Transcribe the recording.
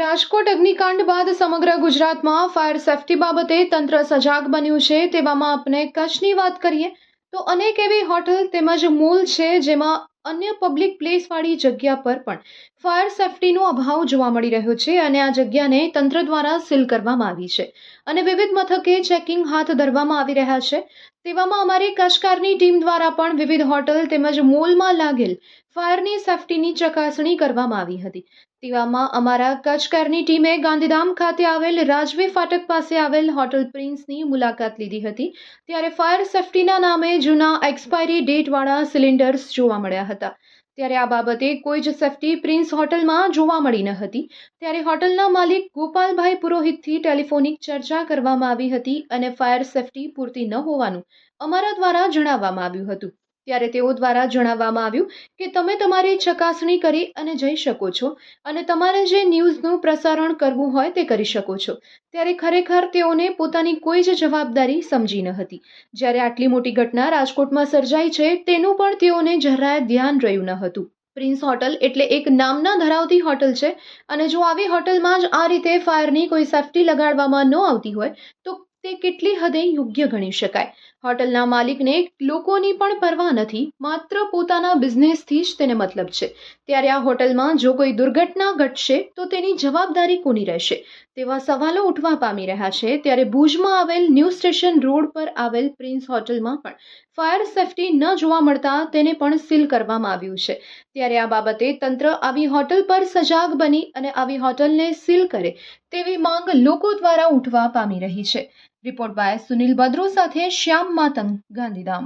રાજકોટ અગ્નિકાંડ બાદ સમગ્ર ગુજરાતમાં ફાયર સેફટી બાબતે તંત્ર સજાગ બન્યું છે. તેવામાં આપણે કચ્છની વાત કરીએ તો અનેક એવી હોટલ તેમજ મોલ છે જેમાં અન્ય પબ્લિક પ્લેસવાળી જગ્યા પર પણ ફાયર સેફટીનો અભાવ જોવા મળી રહ્યો છે અને આ જગ્યાને તંત્ર દ્વારા સીલ કરવામાં આવી છે. અને વિવિધ મથકે ચેકિંગ હાથ ધરવામાં આવી રહ્યા છે. તેવામાં અમારી કચ્છકારની ટીમ દ્વારા પણ વિવિધ હોટલ તેમજ મોલમાં લાગેલ ફાયરની સેફટીની ચકાસણી કરવામાં આવી હતી. તેવામાં અમારા કચ્છકારની ટીમે ગાંધીધામ ખાતે આવેલ રાજવી ફાટક પાસે આવેલ હોટલ પ્રિન્સની મુલાકાત લીધી હતી. ત્યારે ફાયર સેફટીના નામે જૂના એક્સપાયરી ડેટવાળા સિલિન્ડર્સ જોવા મળ્યા હતા. ત્યારે આ બાબતે કોઈ જ સેફટી પ્રિન્સ હોટલમાં જોવા મળી ન હતી. ત્યારે હોટલના માલિક ગોપાલભાઈ પુરોહિતથી ટેલિફોનિક ચર્ચા કરવામાં આવી હતી અને ફાયર સેફટી પૂરતી ન હોવાનું અમારા દ્વારા જણાવવામાં આવ્યું હતું. ત્યારે તેઓ દ્વારા જણાવવામાં આવ્યું કે તમે તમારી ચકાસણી કરી અને જઈ શકો છો અને તમારે જે ન્યૂઝનું પ્રસારણ કરવું હોય તે કરી શકો છો. ત્યારે ખરેખર તેઓને પોતાની કોઈ જ જવાબદારી સમજી ન હતી. જ્યારે આટલી મોટી ઘટના રાજકોટમાં સર્જાઈ છે, તેનું પણ તેઓને જરાય ધ્યાન રહ્યું ન હતું. પ્રિન્સ હોટલ એટલે એક નામના ધરાવતી હોટલ છે અને જો આવી હોટલમાં જ આ રીતે ફાયરની કોઈ સેફટી લગાડવામાં ન આવતી હોય, તો તે કેટલી હદે યોગ્ય ગણી શકાય. હોટલના માલિકને લોકોની પણ પરવા નથી, માત્ર પોતાના બિઝનેસથી જ તેને મતલબ છે. ત્યારે આ હોટલમાં જો કોઈ દુર્ઘટના ઘટશે, તો તેની જવાબદારી કોની રહેશે? તેવા સવાલો ઉઠવા પામી રહ્યા છે, ત્યારે ભુજમાં આવેલ ન્યૂ સ્ટેશન રોડ પર આવેલ પ્રિન્સ હોટલમાં પણ ફાયર સેફટી ન જોવા મળતા તેને પણ સીલ કરવામાં આવ્યું છે. ત્યારે આ બાબતે તંત્ર આવી હોટલ પર સજાગ બની અને આવી હોટલને સીલ કરે તેવી માંગ લોકો દ્વારા ઉઠવા પામી રહી છે. રિપોર્ટ બાય સુનિલ બદ્રો સાથે શ્યામ માતંગ ગાંધીધામ.